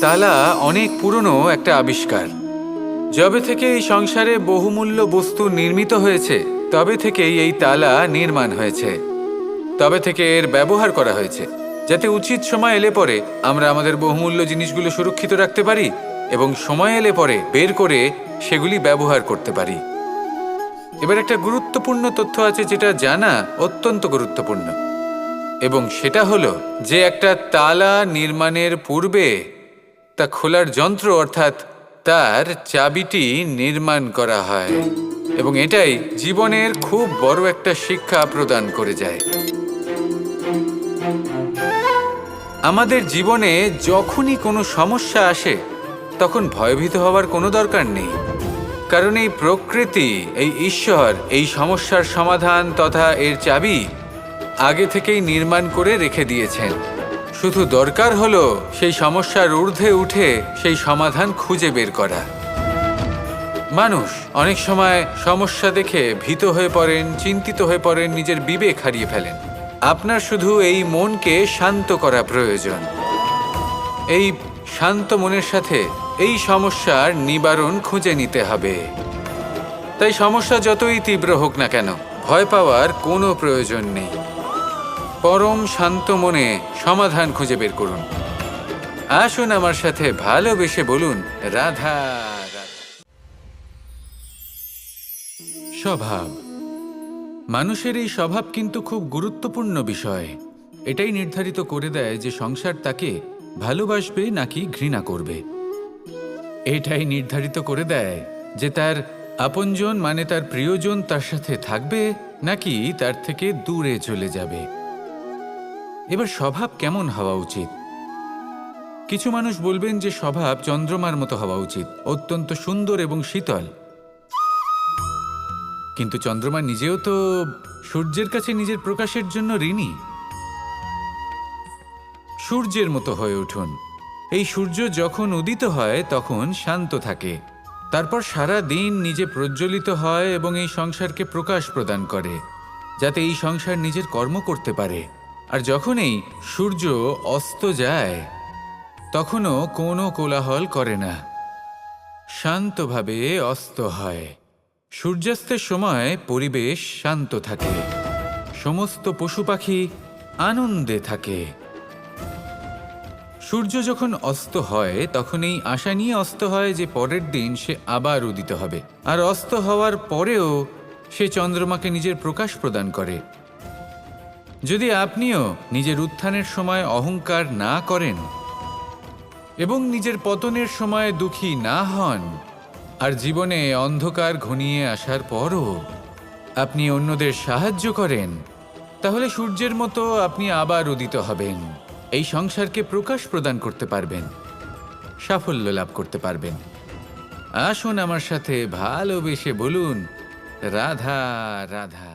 তালা অনেক পুরনো একটা আবিষ্কার। যবে থেকে এই সংসারে বহুমূল্য বস্তু নির্মিত হয়েছে, তবে থেকেই এই তালা নির্মাণ হয়েছে। তবে থেকে এর ব্যবহার করা হয়েছে, যাতে উচিত সময় এলে পরে আমরা আমাদের বহুমূল্য জিনিসগুলো সুরক্ষিত রাখতে পারি এবং সময় এলে পরে বের করে সেগুলি ব্যবহার করতে পারি। এবার একটা গুরুত্বপূর্ণ তথ্য আছে যেটা জানা অত্যন্ত গুরুত্বপূর্ণ। এবং সেটা হলো যে একটা তালা নির্মাণের পূর্বে তা খোলার যন্ত্র অর্থাৎ তার চাবিটি নির্মাণ করা হয় এবং এটাই জীবনের খুব বড় একটা শিক্ষা প্রদান করে যায়। আমাদের জীবনে যখনই কোনো সমস্যা আসে, তখন ভয়ভীত হওয়ার কোনো দরকার নেই। কারণ এই প্রকৃতি, এই ঈশ্বর, এই সমস্যার সমাধান তথা এর চাবি আগে থেকেই নির্মাণ করে রেখে দিয়েছেন। শুধু দরকার হলো সেই সমস্যার ঊর্ধ্বে উঠে সেই সমাধান খুঁজে বের করা। মানুষ অনেক সময় সমস্যা দেখে ভীত হয়ে পড়েন, চিন্তিত হয়ে পড়েন, নিজের বিবেক হারিয়ে ফেলেন। আপনার শুধু এই মনকে শান্ত করা প্রয়োজন। এই শান্ত মনের সাথে এই সমস্যার নিবারণ খুঁজে নিতে হবে। তাই সমস্যা যতই তীব্র হোক না কেন, ভয় পাওয়ার কোনো প্রয়োজন নেই। পরম শান্ত মনে সমাধান খুঁজে বের করুন। আসুন আমার সাথে ভালোবেসে বলুন, রাধা স্বভাব। মানুষের এই স্বভাব কিন্তু খুব গুরুত্বপূর্ণ বিষয়। এটাই নির্ধারিত করে দেয় যে সংসার তাকে ভালোবাসবে নাকি ঘৃণা করবে। এটাই নির্ধারিত করে দেয় যে তার আপনজন মানে তার প্রিয়জন তার সাথে থাকবে নাকি তার থেকে দূরে চলে যাবে। এবার স্বভাব কেমন হওয়া উচিত? কিছু মানুষ বলবেন যে স্বভাব চন্দ্রমার মতো হওয়া উচিত, অত্যন্ত সুন্দর এবং শীতল। কিন্তু চন্দ্রমা নিজেও তো সূর্যের কাছে নিজের প্রকাশের জন্য ঋণী। সূর্যের মতো হয়ে উঠুন। এই সূর্য যখন উদিত হয়, তখন শান্ত থাকে। তারপর সারা দিন নিজে প্রজ্বলিত হয় এবং এই সংসারকে প্রকাশ প্রদান করে, যাতে এই সংসার নিজের কর্ম করতে পারে। আর যখন এই সূর্য অস্ত যায়, তখনও কোনো কোলাহল করে না। শান্তভাবে অস্ত হয়। সূর্যাস্তের সময় পরিবেশ শান্ত থাকে। সমস্ত পশু পাখি আনন্দে থাকে। সূর্য যখন অস্ত হয় তখন এই আশা নিয়ে অস্ত হয় যে পরের দিন সে আবার উদিত হবে। আর অস্ত হওয়ার পরেও সে চন্দ্রমাকে নিজের প্রকাশ প্রদান করে। যদি আপনিও নিজের উত্থানের সময় অহংকার না করেন এবং নিজের পতনের সময় দুঃখী না হন, আর জীবনে অন্ধকার ঘনিয়ে আসার পরও আপনি অন্যদের সাহায্য করেন, তাহলে সূর্যের মতো আপনি আবার উদিত হবেন। এই সংসারকে প্রকাশ প্রদান করতে পারবেন, সাফল্য লাভ করতে পারবেন। আসুন আমার সাথে ভালোবেসে বলুন, রাধা রাধা।